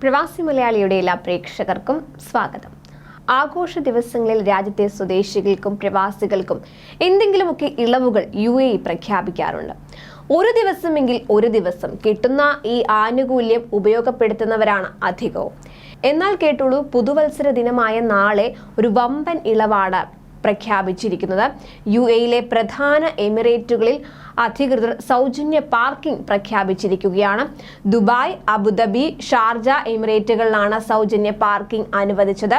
പ്രവാസി മലയാളിയുടെ എല്ലാ പ്രേക്ഷകർക്കും സ്വാഗതം. ആഘോഷ ദിവസങ്ങളിൽ രാജ്യത്തെ സ്വദേശികൾക്കും പ്രവാസികൾക്കും എന്തെങ്കിലുമൊക്കെ ഇളവുകൾ യു എ പ്രഖ്യാപിക്കാറുണ്ട്. ഒരു ദിവസമെങ്കിൽ ഒരു ദിവസം കിട്ടുന്ന ഈ ആനുകൂല്യം ഉപയോഗപ്പെടുത്തുന്നവരാണ് അധികവും. എന്നാൽ കേട്ടുള്ളൂ പുതുവത്സര ദിനമായ നാളെ ഒരു വമ്പൻ ഇളവാണ് പ്രഖ്യാപിച്ചിരിക്കുന്നത്. യു എയിലെ പ്രധാന എമിറേറ്റുകളിൽ അധികൃതർ സൗജന്യ പാർക്കിംഗ് പ്രഖ്യാപിച്ചിരിക്കുകയാണ്. ദുബായ് അബുദാബി ഷാർജ എമിറേറ്റുകളിലാണ് സൗജന്യ പാർക്കിംഗ് അനുവദിച്ചത്.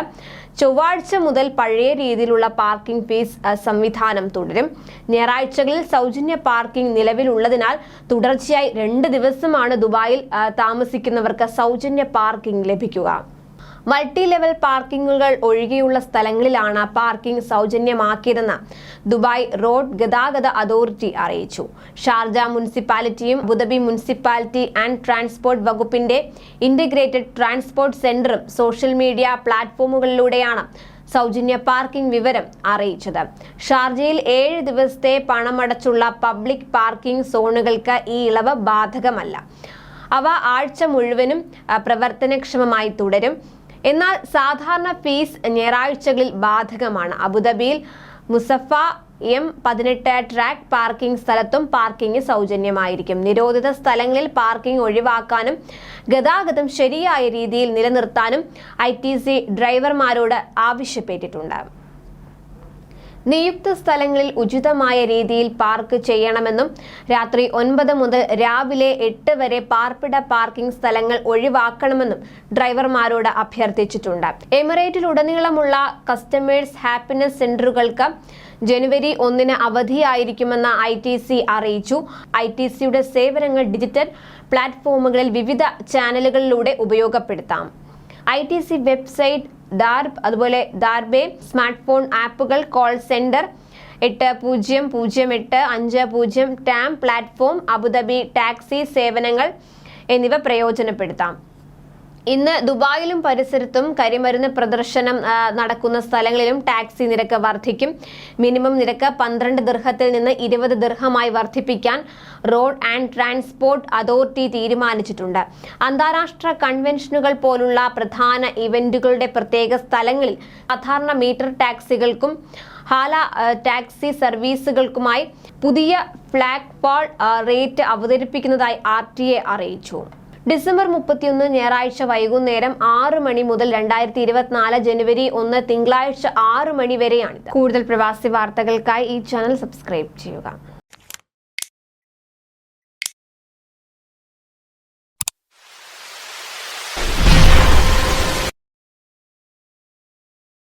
ചൊവ്വാഴ്ച മുതൽ പഴയ രീതിയിലുള്ള പാർക്കിംഗ് ഫീസ് സംവിധാനം തുടരും. ഞായറാഴ്ചകളിൽ സൗജന്യ പാർക്കിംഗ് നിലവിലുള്ളതിനാൽ തുടർച്ചയായി രണ്ട് ദിവസമാണ് ദുബായിൽ താമസിക്കുന്നവർക്ക് സൗജന്യ പാർക്കിംഗ് ലഭിക്കുക. മൾട്ടി ലെവൽ പാർക്കിങ്ങുകൾ ഒഴികെയുള്ള സ്ഥലങ്ങളിലാണ് പാർക്കിംഗ് സൗജന്യമാക്കിയതെന്ന് ദുബായ് റോഡ് ഗതാഗത അതോറിറ്റി അറിയിച്ചു. Sharjah മുനിസിപ്പാലിറ്റിയും Abu Dhabi municipality and transport വകുപ്പിന്റെ ഇന്റഗ്രേറ്റഡ് ട്രാൻസ്പോർട്ട് സെന്ററും സോഷ്യൽ മീഡിയ പ്ലാറ്റ്ഫോമുകളിലൂടെയാണ് സൗജന്യ പാർക്കിംഗ് വിവരം അറിയിച്ചത്. ഷാർജയിൽ ഏഴ് ദിവസത്തെ പണമടച്ചുള്ള പബ്ലിക് പാർക്കിംഗ് സോണുകൾക്ക് ഈ ഇളവ് ബാധകമല്ല. അവ ആഴ്ച മുഴുവനും പ്രവർത്തനക്ഷമമായി തുടരും. എന്നാൽ സാധാരണ ഫീസ് ഞായറാഴ്ചകളിൽ ബാധകമാണ്. അബുദാബിയിൽ മുസഫ എം പതിനെട്ട് ട്രാക്ക് പാർക്കിംഗ് സ്ഥലത്തും പാർക്കിംഗ് സൗജന്യമായിരിക്കും. നിരോധിത സ്ഥലങ്ങളിൽ പാർക്കിംഗ് ഒഴിവാക്കാനും ഗതാഗതം ശരിയായ രീതിയിൽ നിലനിർത്താനും ഐ ഡ്രൈവർമാരോട് ആവശ്യപ്പെട്ടിട്ടുണ്ട്. നിയുക്ത സ്ഥലങ്ങളിൽ ഉചിതമായ രീതിയിൽ പാർക്ക് ചെയ്യണമെന്നും രാത്രി ഒൻപത് മുതൽ രാവിലെ എട്ട് വരെ പാർപ്പിട പാർക്കിംഗ് സ്ഥലങ്ങൾ ഒഴിവാക്കണമെന്നും ഡ്രൈവർമാരോട് അഭ്യർത്ഥിച്ചിട്ടുണ്ട്. എമിറേറ്റിലുടനീളമുള്ള കസ്റ്റമേഴ്സ് ഹാപ്പിനെസ് സെന്ററുകൾക്ക് ജനുവരി ഒന്നിന് അവധിയായിരിക്കുമെന്ന് ഐ ടി സി അറിയിച്ചു. ഐ ടി സിയുടെ സേവനങ്ങൾ ഡിജിറ്റൽ പ്ലാറ്റ്ഫോമുകളിൽ വിവിധ ചാനലുകളിലൂടെ ഉപയോഗപ്പെടുത്താം. I T C website Darb അതുപോലെ ഡാർബേ സ്മാർട്ട് ഫോൺ ആപ്പുകൾ കോൾ സെന്റർ എട്ട് പൂജ്യം പൂജ്യം എട്ട് അഞ്ച് പൂജ്യം ടാം പ്ലാറ്റ്ഫോം അബുദാബി ടാക്സി സേവനങ്ങൾ എന്നിവ പ്രയോജനപ്പെടുത്താം. ഇന്ന് ദുബായിലും പരിസരത്തും കരിമരുന്ന് പ്രദർശനം നടക്കുന്ന സ്ഥലങ്ങളിലും ടാക്സി നിരക്ക് വർദ്ധിക്കും. മിനിമം നിരക്ക് പന്ത്രണ്ട് ദീർഘത്തിൽ നിന്ന് ഇരുപത് ദീർഘമായി വർദ്ധിപ്പിക്കാൻ റോഡ് ആൻഡ് ട്രാൻസ്പോർട്ട് അതോറിറ്റി തീരുമാനിച്ചിട്ടുണ്ട്. അന്താരാഷ്ട്ര കൺവെൻഷനുകൾ പോലുള്ള പ്രധാന ഇവന്റുകളുടെ പ്രത്യേക സ്ഥലങ്ങളിൽ സാധാരണ മീറ്റർ ടാക്സികൾക്കും ഹാല ടാക്സി സർവീസുകൾക്കുമായി പുതിയ ഫ്ലാഗ് പാൾ റേറ്റ് അവതരിപ്പിക്കുന്നതായി ആർ അറിയിച്ചു. ഡിസംബർ മുപ്പത്തിയൊന്ന് ഞായറാഴ്ച വൈകുന്നേരം ആറ് മണി മുതൽ രണ്ടായിരത്തി ഇരുപത്തിനാല് ജനുവരി ഒന്ന് തിങ്കളാഴ്ച ആറ് മണി വരെയാണിത്. കൂടുതൽ പ്രവാസി വാർത്തകൾക്കായി ഈ ചാനൽ സബ്സ്ക്രൈബ് ചെയ്യുക.